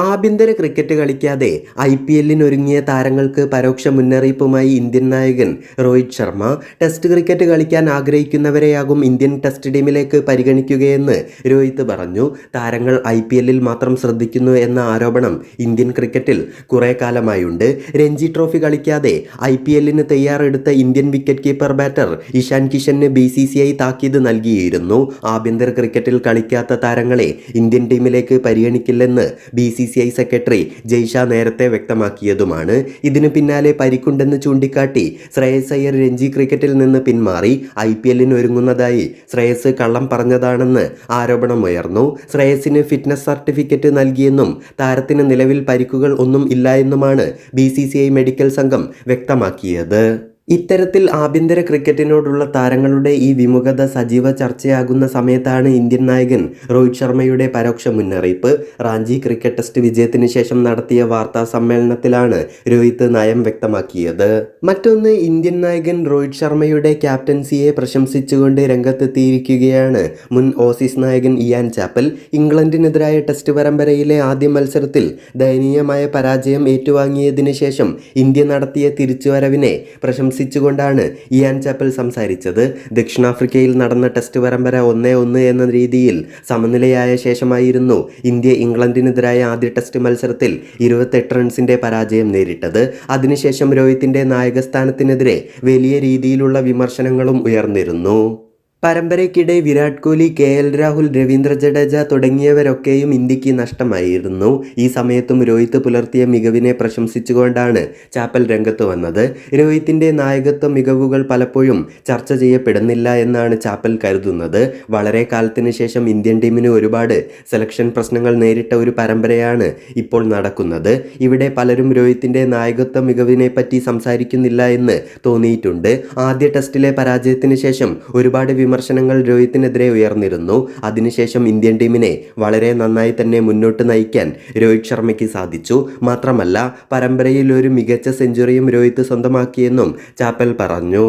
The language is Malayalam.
ആഭ്യന്തര ക്രിക്കറ്റ് കളിക്കാതെ ഐ പി എല്ലിനൊരുങ്ങിയ താരങ്ങൾക്ക് പരോക്ഷ മുന്നറിയിപ്പുമായി ഇന്ത്യൻ നായകൻ രോഹിത് ശർമ്മ. ടെസ്റ്റ് ക്രിക്കറ്റ് കളിക്കാൻ ആഗ്രഹിക്കുന്നവരെയാകും ഇന്ത്യൻ ടെസ്റ്റ് ടീമിലേക്ക് പരിഗണിക്കുകയെന്ന് രോഹിത് പറഞ്ഞു. താരങ്ങൾ ഐ പി എല്ലിൽ മാത്രം ശ്രദ്ധിക്കുന്നു എന്ന ആരോപണം ഇന്ത്യൻ ക്രിക്കറ്റിൽ കുറേ കാലമായുണ്ട്. രഞ്ജി ട്രോഫി കളിക്കാതെ ഐ പി എല്ലിന് തയ്യാറെടുത്ത Indian wicket keeper batter Ishan Kishan B C C I താക്കീത് നൽകിയിരുന്നു. ആഭ്യന്തര ക്രിക്കറ്റിൽ കളിക്കാത്ത താരങ്ങളെ ഇന്ത്യൻ ടീമിലേക്ക് പരിഗണിക്കില്ലെന്ന് B C I secretary Jay Shah നേരത്തെ വ്യക്തമാക്കിയതുമാണ്. ഇതിനു പിന്നാലെ പരിക്കുണ്ടെന്ന് ചൂണ്ടിക്കാട്ടി ശ്രേയസ് അയ്യർ രഞ്ജി ക്രിക്കറ്റിൽ നിന്ന് പിന്മാറി ഐ പി എല്ലിന് ഒരുങ്ങുന്നതായി ശ്രേയസ് കള്ളം പറഞ്ഞതാണെന്ന് ആരോപണമുയർന്നു. ശ്രേയസിന് ഫിറ്റ്നസ് സർട്ടിഫിക്കറ്റ് നൽകിയെന്നും താരത്തിന് നിലവിൽ പരിക്കുകൾ ഒന്നും ഇല്ല എന്നുമാണ് ബി മെഡിക്കൽ സംഘം വ്യക്തമാക്കിയത്. ഇത്തരത്തിൽ ആഭ്യന്തര ക്രിക്കറ്റിനോടുള്ള താരങ്ങളുടെ ഈ വിമുഖത സജീവ ചർച്ചയാകുന്ന സമയത്താണ് ഇന്ത്യൻ നായകൻ രോഹിത് ശർമ്മയുടെ പരോക്ഷ മുന്നറിയിപ്പ്. റാഞ്ചി ക്രിക്കറ്റ് ടെസ്റ്റ് വിജയത്തിന് ശേഷം നടത്തിയ വാർത്താ സമ്മേളനത്തിലാണ് രോഹിത് നയം വ്യക്തമാക്കിയത്. മറ്റൊന്ന് ഇന്ത്യൻ നായകൻ രോഹിത് ശർമ്മയുടെ ക്യാപ്റ്റൻസിയെ പ്രശംസിച്ചുകൊണ്ട് രംഗത്തെത്തിയിരിക്കുകയാണ് മുൻ ഓസീസ് നായകൻ ഇയാൻ ചാപ്പൽ. ഇംഗ്ലണ്ടിനെതിരായ ടെസ്റ്റ് പരമ്പരയിലെ ആദ്യ മത്സരത്തിൽ ദയനീയമായ പരാജയം ഏറ്റുവാങ്ങിയതിനു ശേഷം ഇന്ത്യ നടത്തിയ തിരിച്ചുവരവിനെ പ്രശംസിച്ചുകൊണ്ടാണ് ഇയാൻ ചാപ്പൽ സംസാരിച്ചത്. ദക്ഷിണാഫ്രിക്കയിൽ നടന്ന ടെസ്റ്റ് പരമ്പര ഒന്നേ ഒന്ന് എന്ന രീതിയിൽ സമനിലയായ ശേഷമായിരുന്നു ഇന്ത്യ ഇംഗ്ലണ്ടിനെതിരായ ആദ്യ ടെസ്റ്റ് മത്സരത്തിൽ ഇരുപത്തെട്ട് റൺസിന്റെ പരാജയം നേരിട്ടത്. അതിനുശേഷം രോഹിത്തിന്റെ നായകസ്ഥാനത്തിനെതിരെ വലിയ രീതിയിലുള്ള വിമർശനങ്ങളും ഉയർന്നിരുന്നു. പരമ്പരയ്ക്കിടെ വിരാട് കോഹ്ലി കെ എൽ രാഹുൽ രവീന്ദ്ര ജഡേജ തുടങ്ങിയവരൊക്കെയും ഇന്ത്യയ്ക്ക് നഷ്ടമായിരുന്നു. ഈ സമയത്തും രോഹിത് പുലർത്തിയ മികവിനെ പ്രശംസിച്ചുകൊണ്ടാണ് ചാപ്പൽ രംഗത്ത് വന്നത്. രോഹിത്തിന്റെ നായകത്വ മികവുകൾ പലപ്പോഴും ചർച്ച ചെയ്യപ്പെടുന്നില്ല എന്നാണ് ചാപ്പൽ കരുതുന്നത്. വളരെ കാലത്തിന് ശേഷം ഇന്ത്യൻ ടീമിന് ഒരുപാട് സെലക്ഷൻ പ്രശ്നങ്ങൾ നേരിട്ട ഒരു പരമ്പരയാണ് ഇപ്പോൾ നടക്കുന്നത്. ഇവിടെ പലരും രോഹിത്തിന്റെ നായകത്വ മികവിനെ പറ്റി സംസാരിക്കുന്നില്ല എന്ന് തോന്നിയിട്ടുണ്ട്. ആദ്യ ടെസ്റ്റിലെ പരാജയത്തിന് ശേഷം ഒരുപാട് വിമർശനങ്ങൾ രോഹിത്തിനെതിരെ ഉയർന്നിരുന്നു. അതിനുശേഷം ഇന്ത്യൻ ടീമിനെ വളരെ നന്നായി തന്നെ മുന്നോട്ട് നയിക്കാൻ രോഹിത് ശർമ്മയ്ക്ക് സാധിച്ചു. മാത്രമല്ല പരമ്പരയിൽ ഒരു മികച്ച സെഞ്ചുറിയും രോഹിത് സ്വന്തമാക്കിയെന്നും ചാപ്പൽ പറഞ്ഞു.